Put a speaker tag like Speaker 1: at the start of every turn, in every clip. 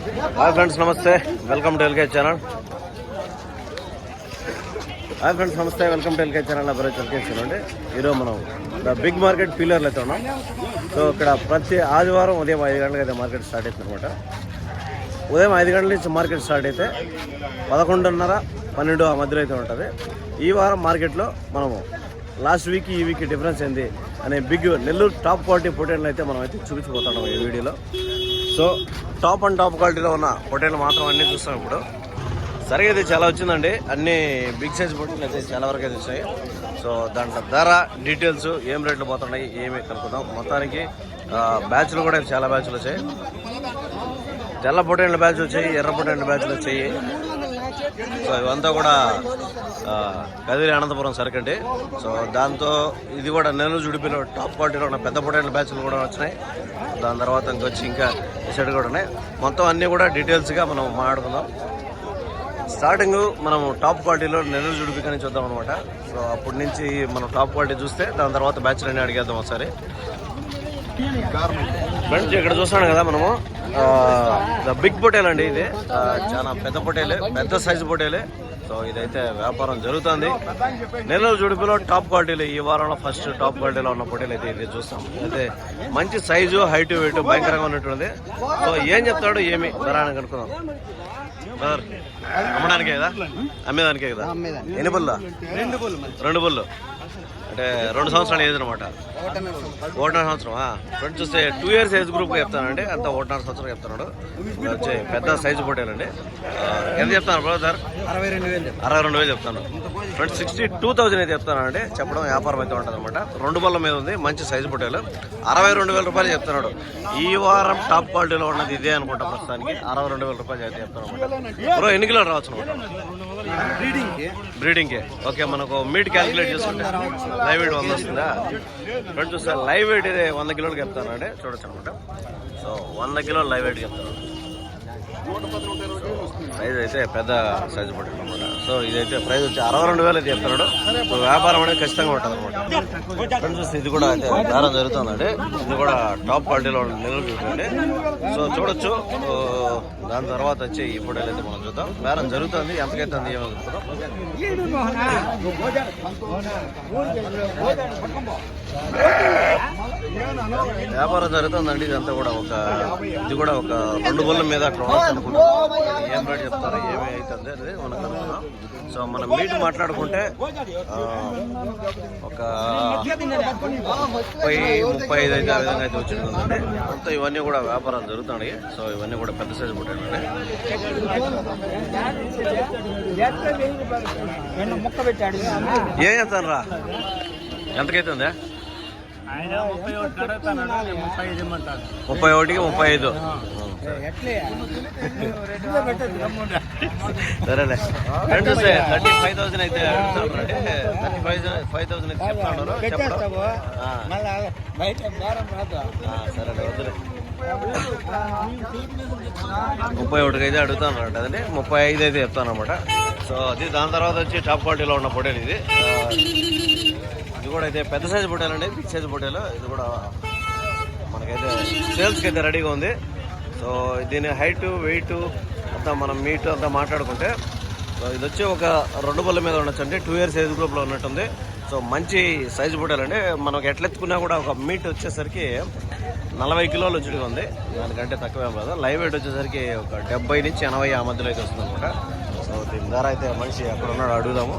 Speaker 1: Hi friends నమస్తే. Welcome to LK channel hi friends నమస్తే. Welcome to LK channel నా పేరు ఎల్కే ఛానల్ అండి. ఈరోజు మనం ద బిగ్ మార్కెట్ పిల్లర్లు అయితే ఉన్నాం. సో ఇక్కడ ప్రతి ఆదివారం ఉదయం ఐదు గంటలకు అయితే మార్కెట్ స్టార్ట్ అవుతుంది అనమాట ఉదయం ఐదు గంటల నుంచి మార్కెట్ స్టార్ట్ అయితే పదకొండున్నర పన్నెండు ఆ మధ్యలో అయితే ఉంటుంది. ఈ వారం మార్కెట్లో మనము లాస్ట్ వీక్ ఈ వీక్ డిఫరెన్స్ ఏంది అనే బిగ్ నెల్లూరు టాప్ క్వాలిటీ పొటేన్లు అయితే మనం అయితే చూపించబోతున్నాం ఈ వీడియోలో. సో టాప్ అండ్ టాప్ క్వాలిటీలో ఉన్న పొటేన్లు మాత్రం అన్నీ చూస్తాం ఇప్పుడు. సరిగా అయితే చాలా వచ్చిందండి. అన్ని బిగ్ సైజ్ పొటేన్లు అయితే చాలా వరకు అయితే వచ్చాయి. సో దాంట్లో ధర డీటెయిల్స్ ఏం రేట్లు పోతున్నాయి ఏమి కనుక్కుందాం. మొత్తానికి బ్యాచ్లు కూడా చాలా బ్యాచ్లు వచ్చాయి. తెల్ల పొటేన్ల బ్యాచ్ వచ్చాయి ఎర్ర పొటేన్ల బ్యాచ్లు వచ్చాయి. సో ఇవంతా కూడా కదిరి అనంతపురం సరుకండి. సో దాంతో ఇది కూడా నెలలు జుడిపిలో టాప్ క్వాలిటీలో ఉన్న పెద్ద పొటేన్ల బ్యాచ్లు కూడా వచ్చినాయి. దాని తర్వాత ఇంకొచ్చి ఇంకా ఈ సైడ్ కూడా ఉన్నాయి. మొత్తం అన్నీ కూడా డీటెయిల్స్గా మనం మాట్లాడుకుందాం. స్టార్టింగ్ మనం టాప్ క్వాలిటీలో నెల్లూరు జుడిపి కానీ చూద్దాం అనమాట సో అప్పటి నుంచి మనం టాప్ క్వాలిటీ చూస్తే దాని తర్వాత బ్యాచ్లు అన్నీ అడిగేద్దాం ఒకసారి. ఫ్రెండ్స్ ఇక్కడ చూస్తాను కదా మనము. ద బిగ్ పొటేల్ అండి ఇది. చాలా పెద్ద పొటేలే పెద్ద సైజు పొటేలే సో ఇదైతే వ్యాపారం జరుగుతుంది. నెల్లూరు జుడిపిలో టాప్ క్వాలిటీలో ఈ వారంలో ఫస్ట్ టాప్ క్వాలిటీలో ఉన్న పొటేలు అయితే ఇది చూస్తాం. అయితే మంచి సైజు హైట్ వెయిట్ భయంకరంగా ఉన్నట్టుంది సో ఏం చెప్తాడు ఏమి? ధర అని కనుక్కుందాం. సార్ అమ్మడానికే కదా? అమ్మేదానికే కదా? ఎన్ని బుల్లా?
Speaker 2: రెండు బుల్
Speaker 1: రెండు బుల్లు. అంటే రెండు సంవత్సరాలు ఏజ్ అనమాట ఒకటిన్నర సంవత్సరం ఫ్రెండ్ చూస్తే టూ ఇయర్స్ ఏజ్ గ్రూప్ చెప్తానండి. అంత ఒకటిన్నర సంవత్సరం చెప్తున్నాడు. వచ్చి పెద్ద సైజు పొట్టేలండి. ఎంత చెప్తాను బ్రదర్
Speaker 2: అరవై రెండు వేలు
Speaker 1: అరవై రెండు వేలు చెప్తాను. ఫ్రెండ్ సిక్స్టీ టూ థౌసండ్ అయితే చెప్తానండి. చెప్పడం వ్యాపారం అయితే ఉంటుంది అనమాట రెండు బల్ల మీద ఉంది మంచి సైజు పొట్టేలు. అరవై రెండు వేల రూపాయలు చెప్తున్నాడు. ఈ వారం టాప్ క్వాలిటీలో ఉన్నది ఇదే అనుకుంటా ప్రస్తుతానికి. అరవై రెండు వేల రూపాయలు అయితే చెప్తాను అనమాట బ్రో ఎన్ని కిలోలు రావచ్చు అనమాట
Speaker 2: బ్రీడింగ్
Speaker 1: ఓకే మనకు మీట్ క్యాలిక్యులేట్ చేసుకుంటే లైవ్ వెయిట్ వంద వస్తుందా? ఫ్రెండ్ చూస్తే లైవ్ వెయిట్ ఇది వంద కిలోలు చెప్తాను అండి. చూడొచ్చు అనమాట సో వంద కిలోలు లైవ్ వెయిట్ చెప్తాను. ప్రైజ్ అయితే పెద్ద సైజు పట్టింది అనమాట సో ఇదైతే ప్రైస్ వచ్చి అరవై రెండు వేలు అయితే చెప్తున్నాడు. సో వ్యాపారం అనేది ఖచ్చితంగా ఉంటుంది అనమాట ఫ్రెండ్ చూస్తే ఇది కూడా అయితే దారం జరుగుతుందండి. ఇది కూడా టాప్ క్వాలిటీలో నిలబడుతుంది సో చూడొచ్చు. దాని తర్వాత వచ్చి ఈ ఫోటోలు అయితే మనం చూద్దాం. బేరం జరుగుతుంది. ఎంతకైతే అంది ఏమనుకుంటున్నాం వ్యాపారం జరుగుతుందండి ఇదంతా కూడా ఒక ఇది కూడా ఒక రెండు బొల్ల మీద అక్కడ ఉండొచ్చు ఏం రేట్ చెప్తారో ఏమి అవుతుంది అనేది మనం కనుక్కుందాం సో మనం మీట్ మాట్లాడుకుంటే ఒక ముప్పై ముప్పై ఐదు అయితే ఆ విధంగా అయితే వచ్చిందండి మొత్తం ఇవన్నీ కూడా వ్యాపారం జరుగుతున్నాయి. సో ఇవన్నీ కూడా పెద్ద సైజు పుట్టాయండి ఏం చేస్తాను రా? ఎంతకైతే ఉందా
Speaker 2: ఆయన ముప్పై
Speaker 1: ఒకటికి ముప్పై ఐదు. సరేలే. ఫ్రెండ్ చూస్తే థర్టీ ఫైవ్ థౌసండ్ అయితే అడుగుతారండి థర్టీ ఫైవ్ ఫైవ్ థౌసండ్ అయితే చెప్తాను చెప్పడం. సరేలే వద్దులే. ముప్పై ఒకటికి అయితే అడుగుతాను అంట అదండి. ముప్పై ఐదు అయితే చెప్తాను అనమాట సో అది దాని తర్వాత వచ్చి టాప్ క్వాలిటీలో ఉన్న పొటేలు ఇది. ఇది కూడా అయితే పెద్ద సైజు పొటేలు అండి. బిగ్ సైజు పొటేలు ఇది కూడా మనకైతే సేల్స్కి అయితే రెడీగా ఉంది. సో దీని హైట్ వెయిట్ అంతా మనం మీట్ అంతా మాట్లాడుకుంటే సో ఇది వచ్చి ఒక రెండు బల్ల మీద ఉండొచ్చు అండి టూ ఇయర్స్ ఏజ్ గ్రూప్లో ఉన్నట్టుంది. సో మంచి సైజు పొట్టాలండి మనకు ఎట్లెత్తుకున్నా కూడా ఒక మీట్ వచ్చేసరికి నలభై కిలోలు వచ్చి ఉంది. దానికంటే తక్కువేం కాదు. లైవ్ వెయిట్ వచ్చేసరికి ఒక డెబ్బై నుంచి ఎనభై ఆ మధ్యలో అయితే వస్తుంది అనమాట సో దీని ద్వారా అయితే మనిషి అక్కడ ఉన్నాడు అడుగుదాము.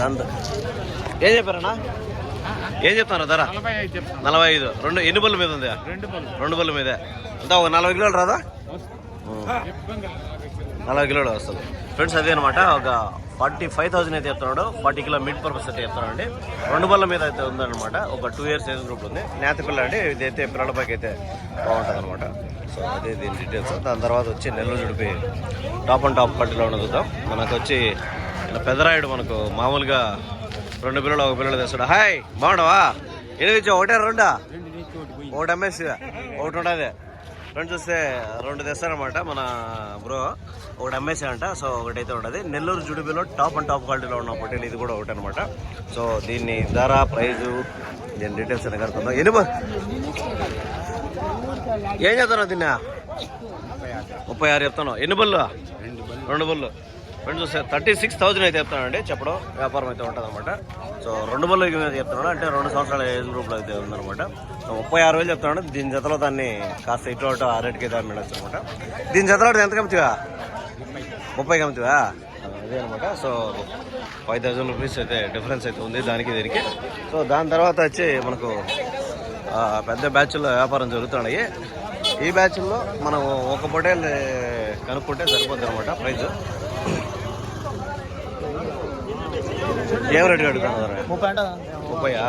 Speaker 1: దాని ఏం చెప్పారన్నా? ఏం చెప్తారు ధర?
Speaker 2: నలభై ఐదు
Speaker 1: రెండు ఎన్ని బల్ల మీద ఉంది
Speaker 2: రెండు పళ్ళు
Speaker 1: మీదే. అంతా ఒక నలభై కిలోలు రాదా? నలభై కిలోలు. వస్తుంది. ఫ్రెండ్స్ అదే అనమాట ఒక ఫార్టీ ఫైవ్ థౌసండ్ అయితే చెప్తున్నాడు. ఫార్టీ కిలో మిడ్ పర్పస్ అయితే చెప్తున్నాడు రెండు బల్ల మీద అయితే ఉందన్నమాట. ఒక టూ ఇయర్స్ ఏజ్ గ్రూప్ ఉంది. నేత పిల్ల అంటే ఇదైతే పిల్లలపైకి అయితే బాగుంటుంది అనమాట సో అదే దీని డీటెయిల్స్ దాని తర్వాత వచ్చి Nellore GDP top and top ఉన్న చూద్దాం. మనకు వచ్చి ఇలా పెద్దరాయుడు మనకు మామూలుగా రెండు పిల్లలు ఒక పిల్లలు తెస్తాడు. హాయ్ బాగుండవా ఎనిమిది ఒకటే రెండా? ఒకటి అమ్మేసి ఒకటి ఉండదు ఫ్రెండ్స్ చూస్తే రెండు తెస్తారనమాట మన బ్రో. ఒకటి అమ్మేసా అంట సో ఒకటైతే ఉండదు నెల్లూరు జుడిపిలో టాప్ అండ్ టాప్ క్వాలిటీలో ఉన్న పొట్టేలు ఇది కూడా ఒకటి అనమాట సో దీన్ని ధర ప్రైజు దీని డీటెయిల్స్ అని ఎన్ని బ- ఏం చేస్తాను దీన్ని? ముప్పై ఆరు చెప్తాను ఎన్ని బళ్ళు రెండు బళ్ళు ఫ్రెండ్స్ థర్టీ సిక్స్ థౌజండ్ అయితే చెప్తానండి చెప్పడం వ్యాపారం అయితే ఉంటుంది అనమాట సో రెండు బళ్ళు మీద చెప్తున్నాడు. అంటే రెండు సంవత్సరాల ఏజ్ గ్రూప్లో అయితే ఉందనమాట సో ముప్పై ఆరు వేలు చెప్తున్నాడు. దీని జతలో దాన్ని కాస్త ఇటు అటు ఆ రేటుకి అయితే అమ్మేయచ్చు అనమాట దీని జతలో ఎంత కమ్ముతావా? ముప్పై కమ్ముతావా? అదే అనమాట సో ఫైవ్ థౌజండ్ రూపీస్ అయితే డిఫరెన్స్ అయితే ఉంది దానికి దీనికి. సో దాని తర్వాత వచ్చి మనకు పెద్ద బ్యాచ్లో వ్యాపారం జరుగుతున్నాయి. ఈ బ్యాచ్లో మనం ఒక పొటేల్ కనుక్కుంటే సరిపోద్ది అనమాట ప్రైజ్. ఏం రేటు అడుగుతున్నారు
Speaker 2: ముప్పై అంట
Speaker 1: ముప్పయా?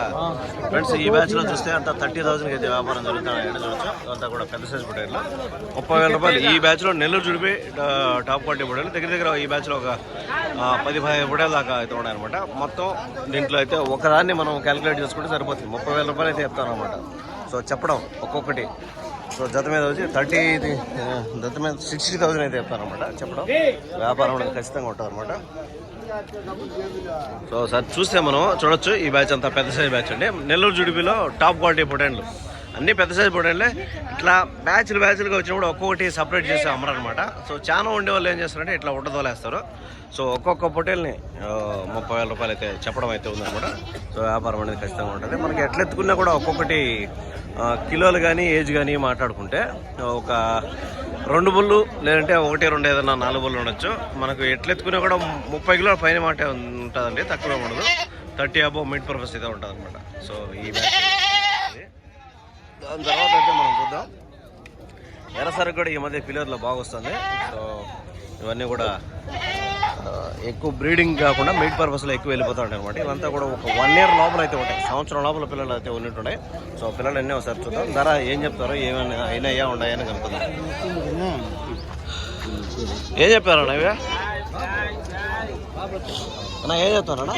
Speaker 1: ఫ్రెండ్స్ ఈ బ్యాచ్లో చూస్తే అంత థర్టీ థౌసండ్ అయితే వ్యాపారం జరుగుతున్నాయి చూడొచ్చు. అంతా కూడా పెద్ద సైజ్ పొటేళ్ళు ముప్పై వేల రూపాయలు. ఈ బ్యాచ్లో నెల్లూరు జుడిపి ఆ, టాప్ క్వాలిటీ పొటేలు దగ్గర దగ్గర ఈ బ్యాచ్లో ఒక పది పదిహేను పొటేల దాకా అయితే ఉన్నాయన్నమాట. మొత్తం దీంట్లో అయితే ఒకదాన్ని మనం క్యాలిక్యులేట్ చేసుకుంటే సరిపోతుంది. ముప్పై వేల రూపాయలు అయితే చెప్తాను అనమాట సో చెప్పడం ఒక్కొక్కటి. సో జత మీద వచ్చి థర్టీ జత మీద సిక్స్టీ థౌసండ్ అయితే చెప్తాను అనమాట చెప్పడం. వ్యాపారం ఖచ్చితంగా ఉంటుంది అనమాట సో సార్ చూస్తే మనం చూడొచ్చు. ఈ బ్యాచ్ అంతా పెద్ద సైజ్ బ్యాచ్ అండి. నెల్లూరు జుడిపిలో టాప్ క్వాలిటీ పొటెండ్లు అన్ని పెద్ద సైజ్ పొటెండ్లే ఇట్లా బ్యాచ్లు బ్యాచ్లుగా వచ్చినప్పుడు ఒక్కొక్కటి సపరేట్ చేసి అమ్మరనమాట సో చాలా ఉండే వాళ్ళు ఏం చేస్తారంటే ఇట్లా ఉండదోలేస్తారు సో ఒక్కొక్క పొటేల్ని ముప్పై వేల రూపాయలు అయితే చెప్పడం అయితే ఉందన్నమాట. సో వ్యాపారం అనేది ఖచ్చితంగా ఉంటుంది. మనకి ఎట్లా ఎత్తుకున్నా కూడా ఒక్కొక్కటి కిలోలు కానీ ఏజ్ కానీ మాట్లాడుకుంటే ఒక రెండు బుల్లు లేదంటే ఒకటి రెండు ఏదైనా నాలుగు బుల్లు ఉండొచ్చు. మనకు ఎట్లెత్తుకున్నా కూడా ముప్పై కిలోల పైన మాట ఉంటుందండి. తక్కువ ఉండదు. థర్టీ అబో మిడ్ పర్పస్ అయితే ఉంటుంది అనమాట సో ఈ బ్యాచ్ దాని తర్వాత అయితే మనం చూద్దాం. ఎర్రసరకు కూడా ఈ మధ్య పిల్లర్లో బాగా వస్తుంది సో ఇవన్నీ కూడా ఎక్కువ బ్రీడింగ్ కాకుండా మీట్ పర్పస్లో ఎక్కువ వెళ్ళిపోతూ ఉంటాయి అనమాట ఇవంతా కూడా ఒక వన్ ఇయర్ లోపల అయితే ఉంటాయి. సంవత్సరం లోపల పిల్లలు అయితే ఉన్నట్టున్నాయి సో పిల్లలు అన్నీ ఒకసారి చూద్దాం. ధర ఏం చెప్తారో ఏమైనా అయినాయా ఉన్నాయని కనుక్కుందాం. ఏం చెప్పారు అన్న ఇవే? అన్న ఏం చెప్తారన్నా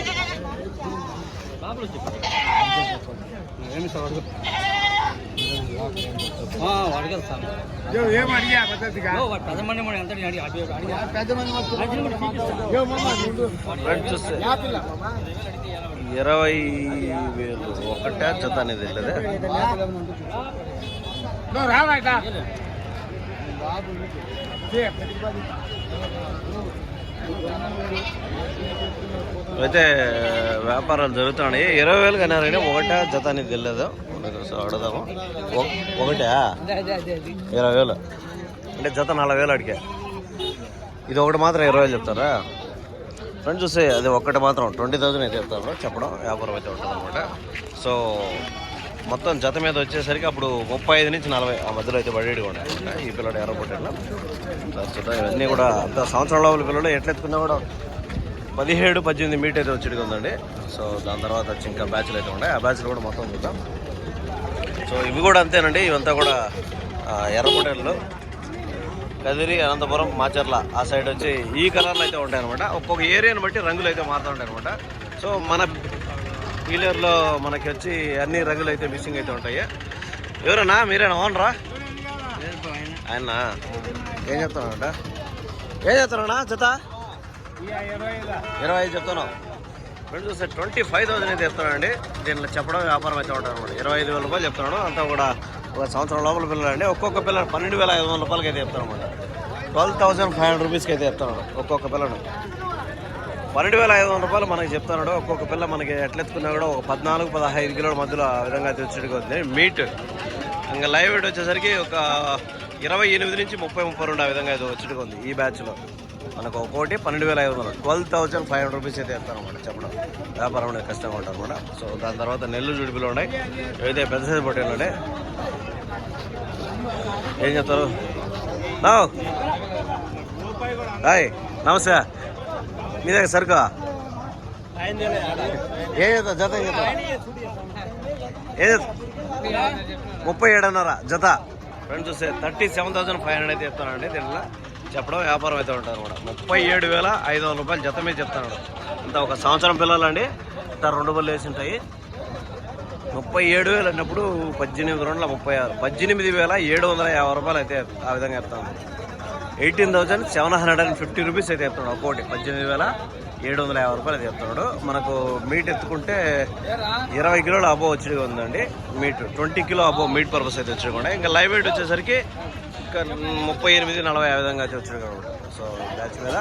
Speaker 1: ఇరవై వేలు ఒకటే జత అనేది వెళ్ళదు
Speaker 3: రావాట
Speaker 1: అయితే వ్యాపారాలు జరుగుతున్నాయి. ఇరవై వేలు కన్నారండి. ఒకటే జత అనేది తెలియదు సో అడుగుదాము. ఒకటే? ఇరవై వేలు. అంటే జత నలభై వేలు అడిగా. ఇది ఒకటి మాత్రం ఇరవై వేలు చెప్తారా? ఫ్రెండ్స్ చూస్తే అది ఒక్కటి మాత్రం ట్వంటీ థౌసండ్ అయితే చెప్తారు చెప్పడం వ్యాపారం అయితే ఉంటుంది అనమాట సో మొత్తం జత మీద వచ్చేసరికి అప్పుడు ముప్పై ఐదు నుంచి నలభై ఆ మధ్యలో అయితే పడేటిగా కూడా ఈ పిల్లడు ఎర్రపొట్టేట్లో ప్రస్తుతం ఇవన్నీ కూడా అంత సంవత్సరం లోపల పిల్లలు ఎట్లెత్తుకున్నా కూడా పదిహేడు పద్దెనిమిది మీట్ అయితే వచ్చేటిగా ఉందండి. సో దాని తర్వాత వచ్చి ఇంకా బ్యాచ్లు అయితే ఉన్నాయి. ఆ బ్యాచ్లు కూడా మొత్తం చూద్దాం. సో ఇవి కూడా అంతేనండి. ఇవంతా కూడా ఆ, ఎర్రపొటేళ్ళు కదిరి అనంతపురం మాచర్ల ఆ సైడ్ వచ్చి ఈ కలర్లు అయితే ఉంటాయి అనమాట ఒక్కొక్క ఏరియాని బట్టి రంగులు అయితే మారుతూ ఉంటాయి అనమాట సో మన పీలర్లో మనకి వచ్చి అన్ని రంగులు అయితే మిస్సింగ్ అయితే ఉంటాయి. ఎవరన్నా? మీరేనా? ఓనరా? ఆయన ఏం చెప్తానంట ఏం చెప్తానన్నా జత? ఇరవై ఐదు చెప్తున్నావు. రెండు చూస్తే ట్వంటీ ఫైవ్ థౌసండ్ అయితే చెప్తున్నానండి దీనిలో చెప్పడం వ్యాపారం అయితే ఉంటాను అనమాట ఇరవై ఐదు వేల రూపాయలు చెప్తున్నాడు. అంతా కూడా ఒక సంవత్సరం లోపల పిల్లలండి. ఒక్కొక్క పిల్లలు పన్నెండు వేల ఐదు వందల రూపాయలకి అయితే చెప్తాను అనమాట ట్వెల్వ్ థౌసండ్ ఫైవ్ హండ్రెడ్ రూపీస్కి అయితే చెప్తున్నాడు ఒక్కొక్క పిల్లడు పన్నెండు వేల ఐదు వందల రూపాయలు మనకి చెప్తున్నాడు. ఒక్కొక్క పిల్ల మనకి ఎట్లెత్తుకున్నా కూడా ఒక పద్నాలుగు పదహైదు కిలోల మధ్యలో ఆ విధంగా అయితే వచ్చేటికి ఉంది. మీట్. ఇంకా లైవ్ వెయిట్ వచ్చేసరికి ఒక ఇరవై ఎనిమిది నుంచి ముప్పై ముప్పై రెండు ఆ విధంగా అయితే వచ్చేటికి ఉంది ఈ బ్యాచ్లో. మనకు ఒక్కోటి పన్నెండు వేల ఐదు వందలు. Twelve thousand five hundred rupees అయితే ఇస్తాను అనమాట చెప్పడం. వ్యాపారం అనేది కష్టంగా ఉంటుంది అనమాట సో దాని తర్వాత నెల్లూరు జుడిపిలో ఉన్నాయి. ఏదైతే పెద్ద సైజు పొట్టేలు ఉన్నాయి. ఏం చెప్తారు? నా హాయ్. నమస్తే. మీ దగ్గర సరుకు ఏం జత? ఏం ముప్పై ఏడున్నర జత. ఫ్రెండ్స్ చూస్తే thirty seven thousand five hundred అయితే చెప్తానండి దీంట్లో. చెప్పడం వ్యాపారం అయితే ఉంటుంది అనమాట ముప్పై ఏడు వేల ఐదు వందల రూపాయలు జత మీద చెప్తాను. ఇంత ఒక సంవత్సరం పిల్లలండి. ఇంత రెండు బళ్ళు వేసి ఉంటాయి. ముప్పై ఏడు వేలు అన్నప్పుడు పద్దెనిమిది రెండుల ముప్పై ఆరు. పద్దెనిమిది వేల ఏడు వందల యాభై రూపాయలు అయితే ఆ విధంగా చెప్తాను. Eighteen thousand seven hundred and fifty rupees అయితే చెప్తున్నాడు. ఒక్కోటి పద్దెనిమిది వేల ఏడు వందల యాభై రూపాయలు అయితే చెప్తున్నాడు. మనకు మీట్ ఎత్తుకుంటే ఇరవై కిలోల అబో వచ్చేది ఉందండి. మీట్ ట్వంటీ కిలో అబో మీట్ పర్పస్ అయితే వచ్చి కూడా ఇంకా లైవ్ వెయిట్ వచ్చేసరికి ఇంకా ముప్పై ఎనిమిది నలభై ఆ విధంగా అయితే వచ్చినాయి కూడా సో బ్యాచ్ మీద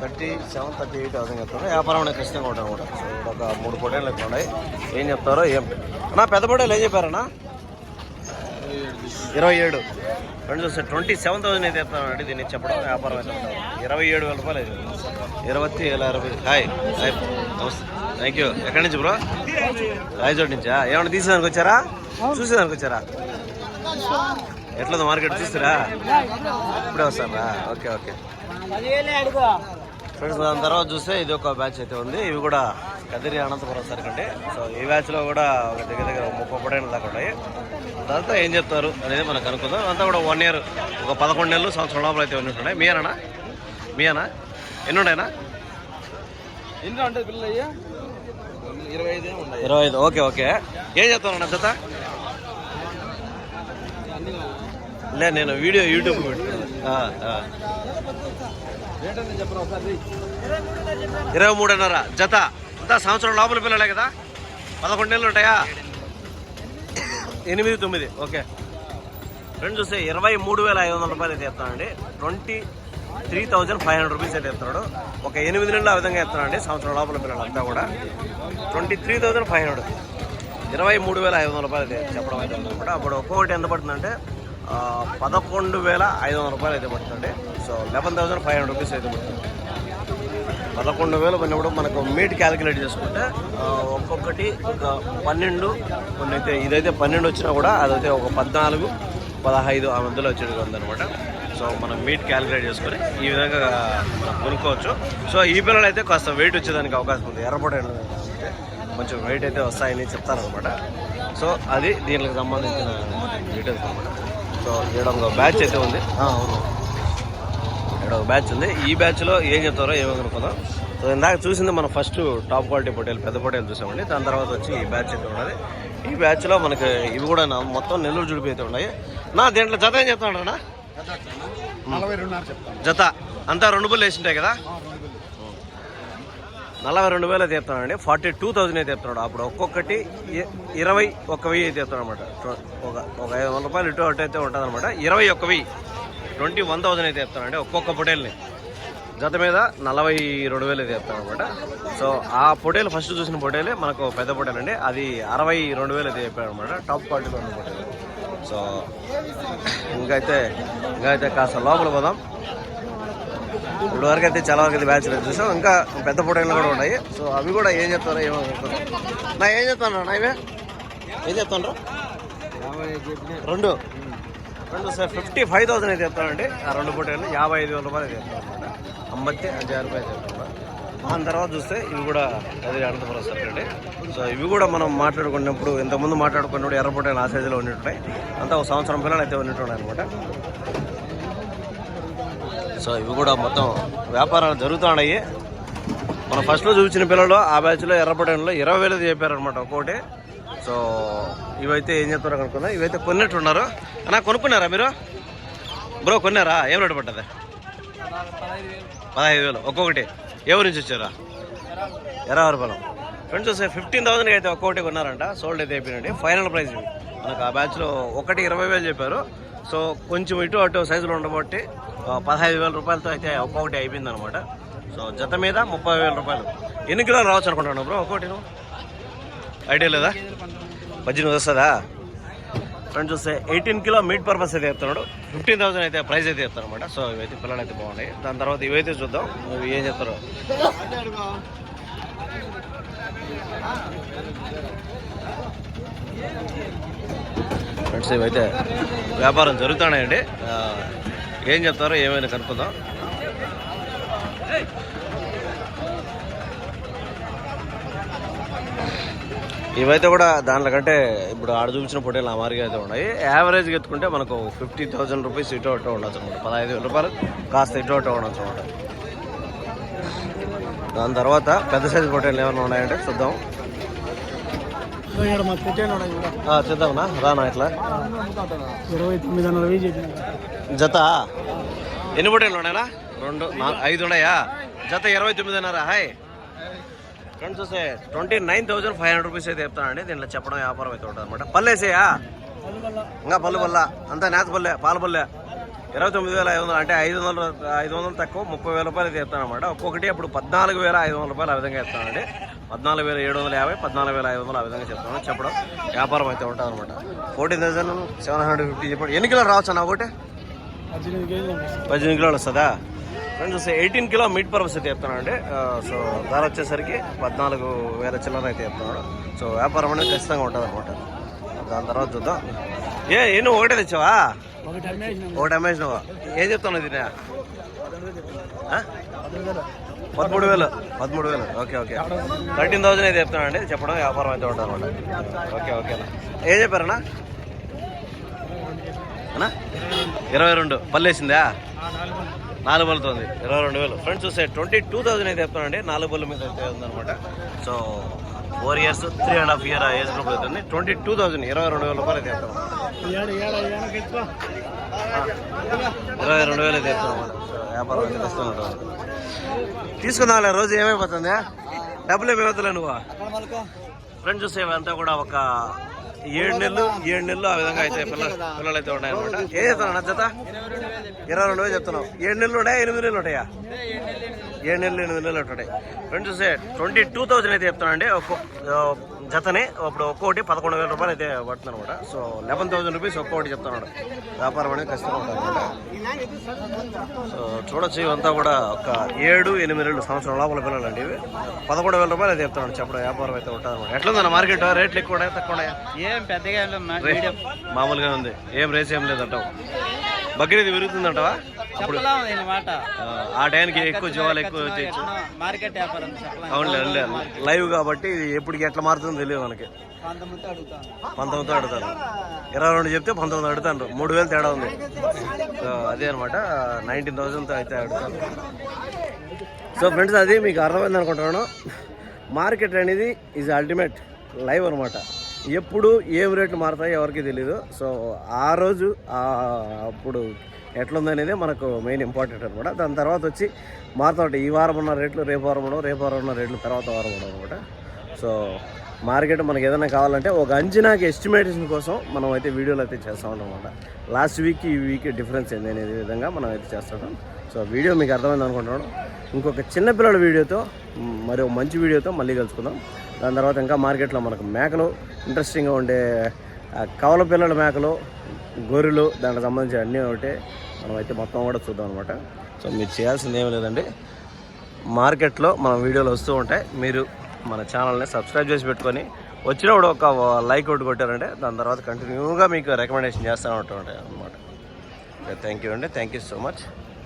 Speaker 1: థర్టీ సెవెన్ థర్టీ ఎయిట్ అర్థం విధంగా చెప్తారు వ్యాపారం అనేది ఖచ్చితంగా ఉంటుంది అనమాట. సో ఒక మూడు పొటేలు అయితే ఉన్నాయి. ఏం చెప్తారో ఏం నా పెద్ద పొటేలు ఏం చెప్పారన్నా? ఇరవై ఏడు. రెండు చూస్తే ట్వంటీ సెవెన్ థౌసండ్ అయితే చెప్తానండి దీన్ని చెప్పడం వ్యాపారం అయితే ఇరవై ఏడు వేల రూపాయలు ఇరవై వేల అరవై హాయ్. హాయ్. నమస్తే. థ్యాంక్ యూ ఎక్కడి నుంచి బ్రో రాయచోటి నుంచా? ఏమన్నా తీసేదానికి వచ్చారా? చూసేదానికి వచ్చారా? ఎట్లా మార్కెట్? చూస్తారా? ఇప్పుడే వస్తారా? Okay okay. ఫ్రెండ్స్ దాని తర్వాత చూస్తే ఇది ఒక బ్యాచ్ అయితే ఉంది. ఇవి కూడా కదిరి అనంతపురం సరికంటే సో ఈ బ్యాచ్లో కూడా ఒక దగ్గర దగ్గర ముప్పై పడైన దాకా ఉన్నాయి. తర్వాత ఏం చెప్తారు అనేది మనకు అనుకుందాం. అంతా కూడా వన్ ఇయర్ ఒక పదకొండు నెలలు సంవత్సరం లోపల అయితే ఉన్నట్టున్నాయి మీ అనా మీ అనా ఎన్ని ఉన్నాయనా
Speaker 3: ఎన్ని ఉంటుంది పిల్లలు అయ్యా ఇరవై ఐదు ఉన్నాయి
Speaker 1: ఇరవై ఐదు ఓకే ఓకే. ఏం చెప్తాను జత లే నేను వీడియో యూట్యూబ్ ఇరవై మూడున్నర. జత. అంతా సంవత్సరం లోపల పిల్లలే కదా? పదకొండు నెలలు ఉంటాయా? ఎనిమిది తొమ్మిది. ఓకే. ఫ్రెండ్ చూస్తే ఇరవై మూడు వేల ఐదు వందల రూపాయలు అయితే చెప్తానండి. Twenty three thousand five hundred rupees అయితే చెప్తున్నాడు. ఒక ఎనిమిది నెలలు ఆ విధంగా చెప్తానండి సంవత్సరం లోపల పిల్లలంతా కూడా. Twenty three thousand five hundred. ఇరవై మూడు వేల ఐదు వందల రూపాయలు అయితే చెప్పడం అయితే ఉందన్నమాట అప్పుడు ఒక్కొక్కటి ఎంత పడుతుందంటే పదకొండు వేల ఐదు వందల రూపాయలు అయితే పడుతుంది so eleven thousand five hundred rupees అయితే పడుతుంది. పదకొండు వేలు కొన్నప్పుడు మనకు మీట్ క్యాలిక్యులేట్ చేసుకుంటే ఒక్కొక్కటి ఒక పన్నెండు కొన్ని అయితే ఇదైతే పన్నెండు వచ్చినా కూడా అదైతే ఒక పద్నాలుగు పదహైదు ఆ మధ్యలో వచ్చేది అనమాట సో మనం మీట్ క్యాలిక్యులేట్ చేసుకొని ఈ విధంగా మనం కొనుక్కోవచ్చు. సో ఈ పిల్లలు అయితే కాస్త వెయిట్ వచ్చేదానికి అవకాశం ఉంది. ఎర్రపొట కొంచెం వెయిట్ అయితే వస్తాయని చెప్తారనమాట సో అది దీనికి సంబంధించిన డీటెయిల్స్ అనమాట సో ఇక్కడ ఒక బ్యాచ్ అయితే ఉంది. అవును. ఇక్కడ ఒక బ్యాచ్ ఉంది. ఈ బ్యాచ్లో ఏం చెప్తారో ఏమో కనుక్కుందాం సో ఇందాక చూసింది మనం ఫస్ట్ టాప్ క్వాలిటీ పొటేలు పెద్ద పొటేలు చూసామండి. దాని తర్వాత వచ్చి ఈ బ్యాచ్ అయితే ఉన్నది. ఈ బ్యాచ్లో మనకి ఇవి కూడా మొత్తం నెల్లూరు జుడిపి అయితే ఉన్నాయి. నా దీంట్లో జత ఏం చెప్తాడు అన్న?
Speaker 3: చెప్తాను.
Speaker 1: జత. అంతా రెండు బుల్లు వేసి ఉంటాయి కదా? నలభై రెండు వేలు అయితే చెప్తానండి ఫార్టీ టూ థౌసండ్ అయితే చెప్తున్నాడు అప్పుడు ఒక్కొక్కటి ఇరవై ఒక్క వెయ్యి అయితే చెప్తాడు అనమాట ఒక ఒక ఐదు వందల రూపాయలు ఇటు అటు అయితే ఉంటుంది అనమాట ఇరవై ఒక్క వెయ్యి. ట్వంటీ వన్ థౌసండ్ అయితే చెప్తానండి. ఒక్కొక్క పొటేల్ని. జత మీద నలభై రెండు వేలు అయితే చెప్తాను అనమాట. సో ఆ పొటేలు ఫస్ట్ చూసిన పొటేలే మనకు పెద్ద పొటేలు అండి. అది అరవై రెండు వేలు అయితే చెప్పాడు అనమాట. టాప్ క్వాలిటీలో ఉన్న పొటేలు. సో ఇంకైతే ఇంకైతే కాస్త లోపల పోదాం. ఇప్పుడు వరకు అయితే చాలా వరకు అయితే బ్యాచ్ చూసాం. ఇంకా పెద్ద పొటేళ్ళు కూడా ఉన్నాయి. సో అవి కూడా ఏం చెప్తారో ఏమో చెప్తారు నా ఏం చెప్తాను నా ఇవే? ఏం చెప్తాను రెండు. రెండు సార్ ఫిఫ్టీ ఫైవ్ థౌసండ్ అయితే చెప్తానండి. ఆ రెండు పూటలు యాభై ఐదు వేల రూపాయలు అయితే చెప్తాను అనమాట అమ్మతే అഞ്ചారు రూపాయలు చెప్తాను. దాని తర్వాత చూస్తే ఇవి కూడా అదే అనంతపురం సార్ అండి. సో ఇవి కూడా మనం మాట్లాడుకున్నప్పుడు ఇంతకుముందు మాట్లాడుకున్నప్పుడు ఎర్రపొటేలు ఆ సైజులో ఉన్నట్టున్నాయి అంతా ఒక సంవత్సరం పిల్లలు అయితే ఉన్నట్టున్నాయి అనమాట సో ఇవి కూడా మొత్తం వ్యాపారాలు జరుగుతున్నాయి. మనం ఫస్ట్లో చూపించిన పిల్లలు ఆ బ్యాచ్లో ఎర్రపటంలో ఇరవై వేలు చెప్పారనమాట ఒక్కోటి. సో ఇవైతే ఏం చెప్తారో కనుక్కుందాం ఇవైతే కొన్నట్టున్నారు అన్నా కొనుక్కున్నారా మీరు? బ్రో కొన్నారా? ఏం రేటు పడ్డది? పదహైదు వేలు. ఒక్కొక్కటి. ఎవరి నుంచి వచ్చారా? ఎర్రవరపాలెం ఫ్రెండ్స్ వస్తే ఫిఫ్టీన్ థౌసండ్కి అయితే ఒక్కొక్కటి కొన్నారంట. సోల్డ్ అయితే అయిపోయినండి ఫైనల్ ప్రైస్ ఇవి మనకు ఆ బ్యాచ్లో ఒకటి ఇరవై వేలు చెప్పారు. సో కొంచెం ఇటు అటు సైజులో ఉండబట్టి పదహైదు వేల రూపాయలతో అయితే ఒక్కొక్కటి అయిపోయింది అనమాట సో జత మీద ముప్పై వేల రూపాయలు. ఎన్ని కిలోలు రావచ్చు అనుకుంటున్నాను బ్రో ఒక్కొక్కటి నువ్వు ఐడియా లేదా? పద్దెనిమిది వస్తుందా? ఫ్రెండ్స్ చూస్తే ఎయిటీన్ కిలో మీట్ పర్పస్ అయితే చెప్తున్నాడు. ఫిఫ్టీన్ థౌసండ్ అయితే ప్రైస్ అయితే చెప్తాను అనమాట సో ఇవైతే పిల్లలు అయితే బాగున్నాయి. దాని తర్వాత ఇవైతే చూద్దాం. ఇవి ఏం చెప్తారు ఫ్రెండ్స్ ఇవైతే వ్యాపారం జరుగుతున్నాయండి. ఏం చెప్తారో ఏమైనా కనుక్కుందాం. ఇవైతే కూడా దాంట్లో కంటే ఇప్పుడు ఆడ చూపించిన పొట్టేలు ఆ మారిగా అయితే ఉన్నాయి. యావరేజ్గా ఎత్తుకుంటే మనకు ఫిఫ్టీ థౌసండ్ రూపీస్ ఇటు అటు ఉండొచ్చు అనమాట పదహైదు వేల రూపాయలు కాస్త ఇటు అటు ఉండొచ్చు అనమాట దాని తర్వాత పెద్ద సైజు పొట్టేలు ఏమైనా ఉన్నాయంటే చూద్దాం. చూద్దామన్నా? రానా ఇట్లా?
Speaker 3: ఇరవై తొమ్మిది చెప్పిన
Speaker 1: జత? ఎన్ని పొట్టేలు ఉన్నాయనా రెండు ఐదు ఉన్నాయా? జత ఇరవై తొమ్మిదిన్నర హాయ్. ఫ్రెండ్స్ చూస్తే twenty nine thousand five hundred rupees అయితే చెప్తానండి. దీంట్లో చెప్పడం వ్యాపారం అయితే ఉంటుంది అనమాట పల్లేసేయా ఇంకా పళ్ళు పల్ల అంతా నేత పల్లె పాల పల్లె ఇరవై తొమ్మిది వేల ఐదు వందలు అంటే ఐదు వందలు ఐదు వందలు తక్కువ ముప్పై వేల రూపాయలు అయితే ఇస్తాను అనమాట ఒక్కొక్కటి అప్పుడు పద్నాలుగు వేల ఐదు వందల రూపాయలు ఆ విధంగా ఇస్తానండి పద్నాలుగు వేల ఏడు వందల యాభై పద్నాలుగు వేల ఐదు వందలు ఆ విధంగా చెప్తాను చెప్పడం వ్యాపారం అయితే ఉంటుంది అనమాట fourteen thousand seven hundred fifty చెప్పండి. ఎన్ని కిలోలు రావచ్చు అన్న ఒకటి? పద్దెనిమిది కిలోలు వస్తుందా? Friends eighteen kilo meat purpose అయితే చెప్తున్నాను అండి. సో ధర వచ్చేసరికి పద్నాలుగు వేల చిల్లర అయితే చెప్తున్నాడు. సో వ్యాపారం అనేది ఖచ్చితంగా ఉంటుంది అనమాట దాని తర్వాత చూద్దాం. ఏ ఏ నువ్వు ఒకటే తెచ్చావా? ఒకటి అమ్మేసినావా? ఏం చెప్తాను ఆ? పదమూడు వేలు పదమూడు వేలు. Okay okay. థర్టీన్ థౌసండ్ అయితే చెప్తున్నాను అండి. చెప్పడం వ్యాపారం అయితే ఉంటుంది అనమాట ఓకే ఓకే ఏం చెప్పారన్నా? అన్నా? ఇరవై రెండు. పల్లేసిందా నాలుగు బళ్ళతో ఉంది ఇరవై రెండు వేలు. ఫ్రెండ్స్ చూస్తే ట్వంటీ టూ థౌసండ్ అయితే చెప్తానండి నాలుగు బళ్ళ మీద అయితే ఉందన్నమాట. So four years three and half year age group అవుతుంది ట్వంటీ టూ థౌసండ్ ఇరవై రెండు వేల రూపాయలు అయితే ఇరవై రెండు వేలు అయితే వ్యాపారం అయితే కష్టం ఉంటుంది తీసుకుందాంలే రోజు ఏమైపోతుంది? డబ్బులు ఏమైపోతులే నువ్వు? ఫ్రెండ్స్ చూస్తే అంతా కూడా ఒక ఏడు నెలలు ఏడు నెలలు ఆ విధంగా అయితే పిల్లలు పిల్లలు అయితే ఉన్నాయన్నమాట ఏ చెప్తాను జత? ఇరవై రెండు వేలు చెప్తున్నావు. ఏడు నెలలు ఉంటాయా ఎనిమిది నెలలు ఉంటాయా ఏడు నెలలు ఎనిమిది నెలలు ఉంటాయి. ఫ్రెండ్స్ చూస్తే ట్వంటీ టూ థౌసండ్ అయితే చెప్తానండి జతని ఇప్పుడు ఒక్కొక్కటి పదకొండు వేల రూపాయలు అయితే పడుతుంది అనమాట సో లెవెన్ థౌసండ్ రూపీస్ ఒక్కొక్కటి చెప్తున్నాడు. వ్యాపారం అనేది ఖచ్చితంగా ఉంటుంది అనమాట సో చూడొచ్చు ఇవంతా కూడా ఒక ఏడు ఎనిమిది రెండు సంవత్సరం లోపల పిల్లలు అండి ఇవి. పదకొండు వేల రూపాయలు అయితే చెప్తున్నాడు. చెప్పడం వ్యాపారం అయితే ఉంటుంది అనమాట ఎట్లుందన్న మార్కెట్? రేట్లు ఎక్కువ తక్కువ?
Speaker 2: ఏం పెద్దగా
Speaker 1: మామూలుగా ఉంది. ఏం రేస్ ఏం లేదంటావు? బక్రీద్ విరుగుతుందంటావా? అప్పుడు ఆ, టైంకి ఎక్కువ జీవాలు ఎక్కువ చేయొచ్చు.
Speaker 2: మార్కెట్ వ్యాపారం చెప్పలా
Speaker 1: అవునులే లైవ్ కాబట్టి ఎప్పటికి ఎట్లా మారుతుందో తెలియదు మనకి.
Speaker 2: పంతొమ్మిది అడుగుతాను.
Speaker 1: ఇరవై రెండు చెప్తే పంతొమ్మిది అడుగుతారు మూడు వేలు తేడా ఉంది. సో అదే అనమాట నైన్టీన్ థౌసండ్తో అయితే అడుగుతారు సో ఫ్రెండ్స్ అది మీకు అర్థమైంది అనుకుంటున్నాను. మార్కెట్ అనేది ఈజ్ అల్టిమేట్ లైవ్ అనమాట ఎప్పుడు ఏం రేట్లు మారుతాయో ఎవరికి తెలియదు సో ఆ రోజు అప్పుడు ఎట్లుందనేది మనకు మెయిన్ ఇంపార్టెంట్ అనమాట. దాని తర్వాత వచ్చి మారుతూ ఈ వారం ఉన్న రేట్లు రేపు వారం ఉండవు రేపు వారం ఉన్న రేట్లు తర్వాత వారం ఉండవు అనమాట. సో మార్కెట్ మనకి ఏదైనా కావాలంటే ఒక అంచనాకి ఎస్టిమేటేషన్ కోసం మనం అయితే వీడియోలు అయితే చేస్తూ ఉంటాం అనమాట. లాస్ట్ వీక్ ఈ వీక్ డిఫరెన్స్ ఏంది అనేది విధంగా మనం అయితే చేస్తుంటాం సో వీడియో మీకు అర్థమైంది అనుకుంటున్నాను. ఇంకొక చిన్నపిల్లల వీడియోతో మరి ఒక మంచి వీడియోతో మళ్ళీ కలుసుకుందాం. దాని తర్వాత ఇంకా మార్కెట్లో మనకు మేకలు ఇంట్రెస్టింగ్గా ఉండే కవల పిల్లల మేకలు గొర్రెలు దానికి సంబంధించి అన్నీ ఒకటి మనం అయితే మొత్తం కూడా చూద్దాం అనమాట సో మీరు చేయాల్సింది ఏమి లేదండి. మార్కెట్లో మన వీడియోలు వస్తూ ఉంటాయి. మీరు మన ఛానల్ని సబ్స్క్రైబ్ చేసి పెట్టుకొని వచ్చినప్పుడు ఒక లైక్ ఒకటి కొట్టారంటే దాని తర్వాత కంటిన్యూగా మీకు రికమెండేషన్ చేస్తూ ఉంటాయి అనమాట థ్యాంక్ యూ అండి. Thank you so much